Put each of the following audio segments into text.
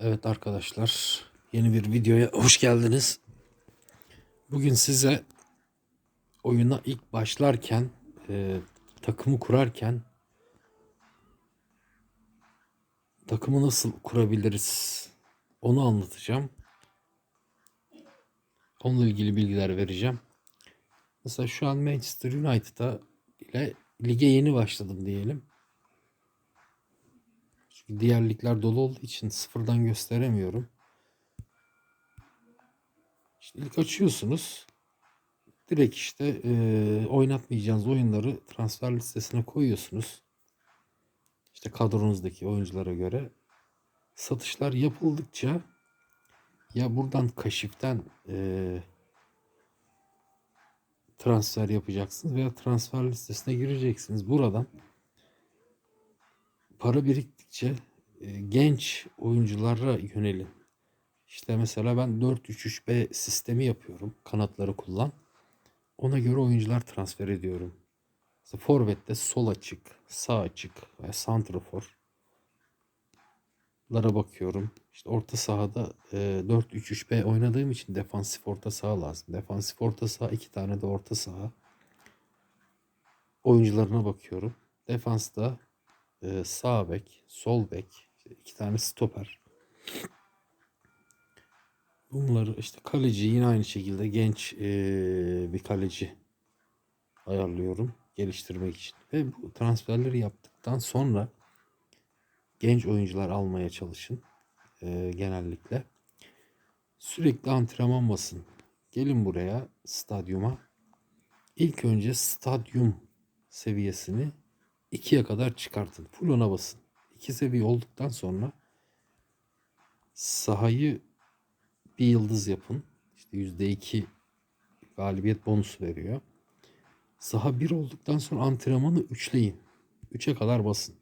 Evet arkadaşlar, yeni bir videoya hoş geldiniz. Bugün size oyuna ilk başlarken, e, takımı kurarken takımı nasıl kurabiliriz onu anlatacağım. Onunla ilgili bilgiler vereceğim. Mesela şu an Manchester United'a ile lige yeni başladım diyelim. Çünkü diğer ligler dolu olduğu için sıfırdan gösteremiyorum. İşte ilk açıyorsunuz. Direkt işte e, oynatmayacağınız oyunları transfer listesine koyuyorsunuz. İşte kadronuzdaki oyunculara göre. Satışlar yapıldıkça ya buradan kaşiften e, transfer yapacaksınız veya transfer listesine gireceksiniz. Buradan para biriktikçe e, genç oyunculara yönelin. İşte mesela ben 4-3-3-B sistemi yapıyorum. Kanatları kullan. Ona göre oyuncular transfer ediyorum. Mesela Forvet'te sol açık, sağ açık ve santrafor. Lara bakıyorum. İşte orta sahada e, 4-3-3-B oynadığım için defansif orta saha lazım. Defansif orta saha iki tane de orta saha. Oyuncularına bakıyorum. Defansta e, sağ bek, sol bek, işte iki tane stoper. Bunları işte kaleci yine aynı şekilde genç e, bir kaleci ayarlıyorum geliştirmek için. Ve bu transferleri yaptıktan sonra genç oyuncular almaya çalışın e, genellikle. Sürekli antrenman basın. Gelin buraya stadyuma. İlk önce stadyum seviyesini ikiye kadar çıkartın. Full ona basın. İki seviye olduktan sonra sahayı bir yıldız yapın. İşte yüzde iki galibiyet bonusu veriyor. Saha bir olduktan sonra antrenmanı üçleyin. Üçe kadar basın.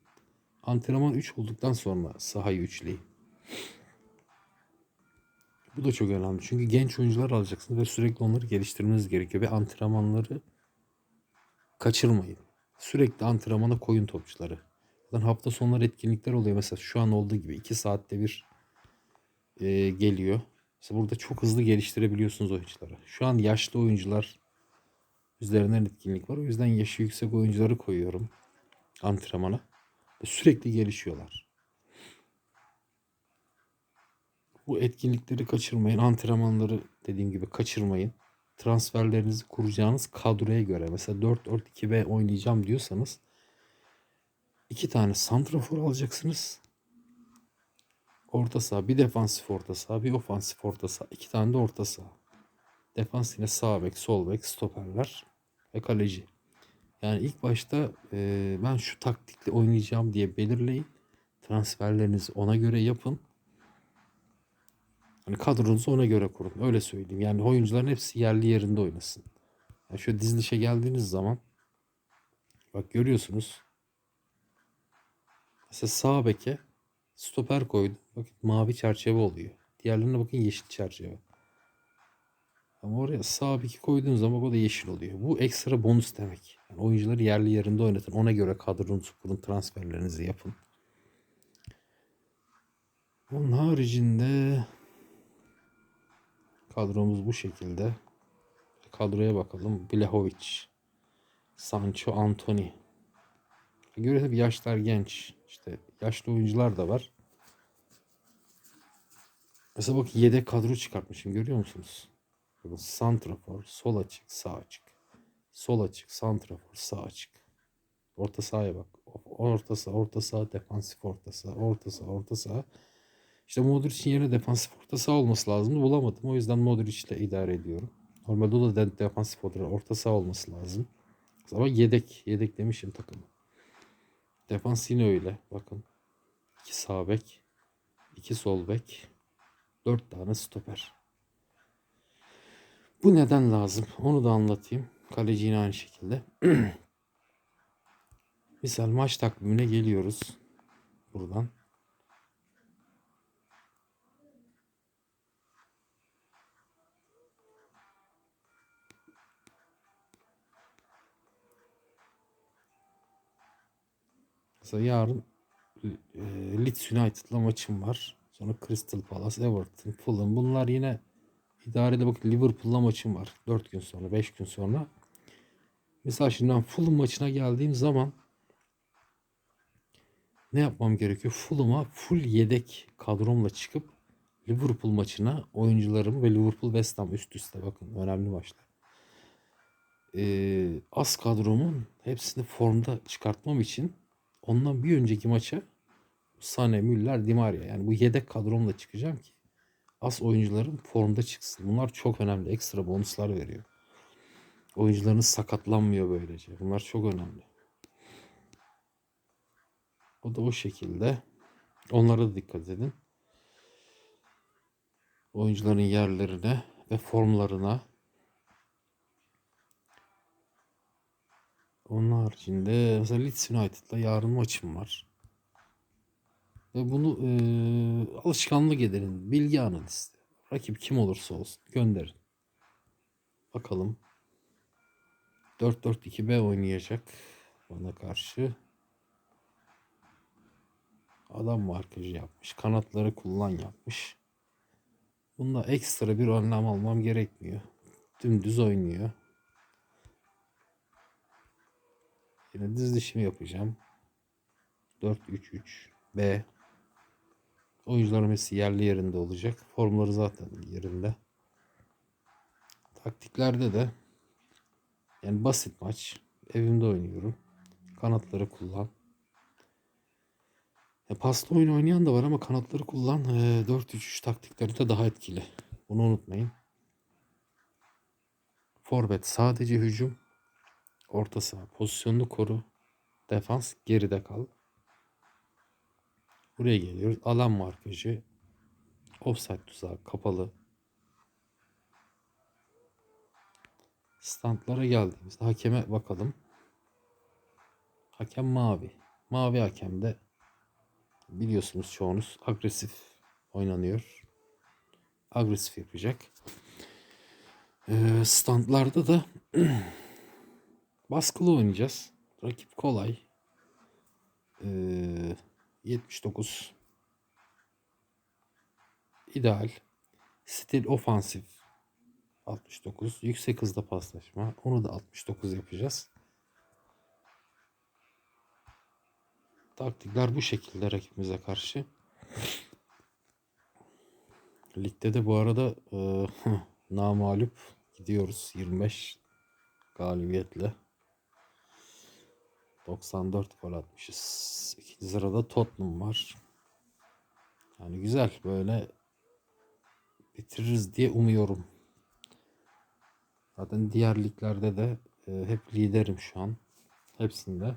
Antrenman 3 olduktan sonra sahayı üçleyin. Bu da çok önemli. Çünkü genç oyuncular alacaksınız ve sürekli onları geliştirmeniz gerekiyor. Ve antrenmanları kaçırmayın. Sürekli antrenmana koyun topçuları. Zaten hafta sonları etkinlikler oluyor. Mesela şu an olduğu gibi 2 saatte bir e, geliyor. Mesela burada çok hızlı geliştirebiliyorsunuz oyuncuları. Şu an yaşlı oyuncular üzerinden etkinlik var. O yüzden yaşı yüksek oyuncuları koyuyorum antrenmana. Sürekli gelişiyorlar. Bu etkinlikleri kaçırmayın. Antrenmanları dediğim gibi kaçırmayın. Transferlerinizi kuracağınız kadroya göre. Mesela 4-4-2-B oynayacağım diyorsanız iki tane santrafor alacaksınız. Orta saha, bir defansif orta saha, bir ofansif orta saha, iki tane de orta saha. Defans yine sağ bek, sol bek, stoperler ve kaleci. Yani ilk başta e, ben şu taktikle oynayacağım diye belirleyin. Transferlerinizi ona göre yapın. Hani kadronuzu ona göre kurun. Öyle söyleyeyim. Yani oyuncuların hepsi yerli yerinde oynasın. Yani şöyle dizilişe geldiğiniz zaman bak görüyorsunuz. Mesela sağ beke stoper koydum. Bakın mavi çerçeve oluyor. Diğerlerine bakın yeşil çerçeve. Ama oraya sağ beki koyduğun zaman o da yeşil oluyor. Bu ekstra bonus demek. Yani oyuncuları yerli yerinde oynatın. Ona göre kadronuzu kurun, transferlerinizi yapın. Onun haricinde kadromuz bu şekilde. Kadroya bakalım. Blahovic, Sancho, Anthony. Göre tabii yaşlar genç. İşte yaşlı oyuncular da var. Mesela bak yedek kadro çıkartmışım görüyor musunuz? Bakın santrafor, sol açık, sağ açık. Sol açık, santrafor, sağ açık. Orta sahaya bak. Orta saha, orta saha, defansif orta saha, orta saha, orta saha. İşte Modric'in yerine defansif orta saha olması lazımdı. Bulamadım. O yüzden Modric ile idare ediyorum. Normalde o da de- defansif orta, orta saha olması lazım. Ama yedek. Yedek demişim takımı. Defans yine öyle. Bakın. İki sağ bek. iki sol bek. Dört tane stoper. Bu neden lazım? Onu da anlatayım. Kaleci yine aynı şekilde. Misal maç takvimine geliyoruz. Buradan. Mesela yarın e, Leeds United'la maçım var. Sonra Crystal Palace, Everton, Fulham. Bunlar yine idarede bak Liverpool'la maçım var. 4 gün sonra, 5 gün sonra. Mesela şimdi ben Fulham maçına geldiğim zaman ne yapmam gerekiyor? Fulham'a full yedek kadromla çıkıp Liverpool maçına oyuncularım ve Liverpool West Ham üst üste bakın önemli maçlar. Ee, az kadromun hepsini formda çıkartmam için ondan bir önceki maça Sane, Müller, Di Maria yani bu yedek kadromla çıkacağım ki az oyuncularım formda çıksın. Bunlar çok önemli. Ekstra bonuslar veriyor. Oyuncularınız sakatlanmıyor böylece. Bunlar çok önemli. O da o şekilde. Onlara da dikkat edin. Oyuncuların yerlerine ve formlarına. Onun haricinde mesela Leeds United'la yarın maçım var. Ve bunu e, alışkanlık edin. Bilgi analizi. Rakip kim olursa olsun gönderin. Bakalım. 4-4-2-B oynayacak bana karşı. Adam markajı yapmış. Kanatları kullan yapmış. Bunda ekstra bir önlem almam gerekmiyor. Dümdüz oynuyor. Yine dizilişimi yapacağım. 4-3-3 B. Oyuncularım hepsi yerli yerinde olacak. Formları zaten yerinde. Taktiklerde de yani basit maç. Evimde oynuyorum. Kanatları kullan. E, paslı oyun oynayan da var ama kanatları kullan. E, 4-3-3 taktiklerinde daha etkili. Bunu unutmayın. Forvet sadece hücum. Orta saha pozisyonunu koru. Defans geride kal. Buraya geliyoruz. Alan markajı. Offside tuzağı kapalı. Standlara geldiğimizde hakeme bakalım. Hakem mavi. Mavi hakem de biliyorsunuz çoğunuz agresif oynanıyor. Agresif yapacak. Ee, standlarda da baskılı oynayacağız. Rakip kolay. Ee, 79 ideal. Stil ofansif 69. Yüksek hızda paslaşma. Onu da 69 yapacağız. Taktikler bu şekilde rakibimize karşı. Ligde de bu arada e, namalup gidiyoruz 25 galibiyetle. 94 gol atmışız. İkinci sırada Tottenham var. Yani güzel böyle bitiririz diye umuyorum. Zaten diğer liglerde de e, hep liderim şu an. Hepsinde.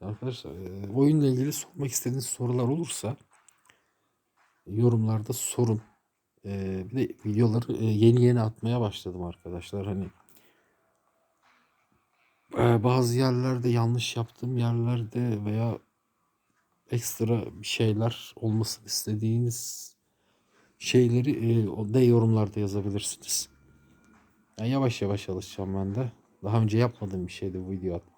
Arkadaşlar e, oyunla ilgili sormak istediğiniz sorular olursa yorumlarda sorun. E, bir de videoları yeni yeni atmaya başladım arkadaşlar. Hani bazı yerlerde yanlış yaptığım yerlerde veya ekstra bir şeyler olmasını istediğiniz şeyleri e, da yorumlarda yazabilirsiniz. Yani yavaş yavaş alışacağım ben de. Daha önce yapmadığım bir şeydi bu video atmak.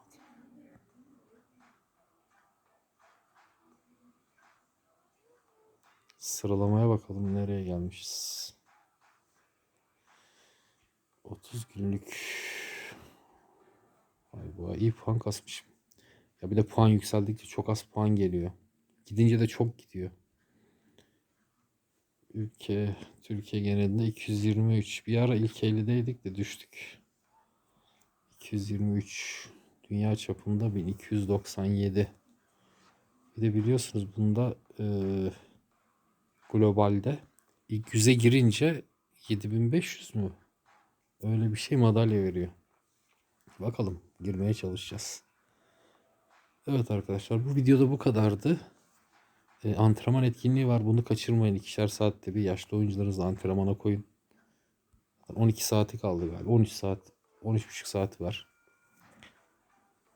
Sıralamaya bakalım nereye gelmişiz. 30 günlük. Ay bu iyi puan kasmışım. Ya bir de puan yükseldikçe çok az puan geliyor. Gidince de çok gidiyor. Ülke, Türkiye genelinde 223. Bir ara ilk 50'deydik de düştük. 223. Dünya çapında 1297. Bir de biliyorsunuz bunda e, globalde ilk yüze girince 7500 mü? Öyle bir şey madalya veriyor. Bakalım girmeye çalışacağız. Evet arkadaşlar bu videoda bu kadardı. E, antrenman etkinliği var. Bunu kaçırmayın. İkişer saatte bir yaşlı oyuncularınızı antrenmana koyun. 12 saati kaldı galiba. 13 saat, 13,5 saat var.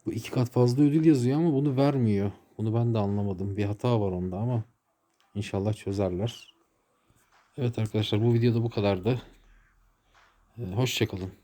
Bu iki kat fazla ödül yazıyor ama bunu vermiyor. Bunu ben de anlamadım. Bir hata var onda ama inşallah çözerler. Evet arkadaşlar bu videoda bu kadardı. E, hoşçakalın.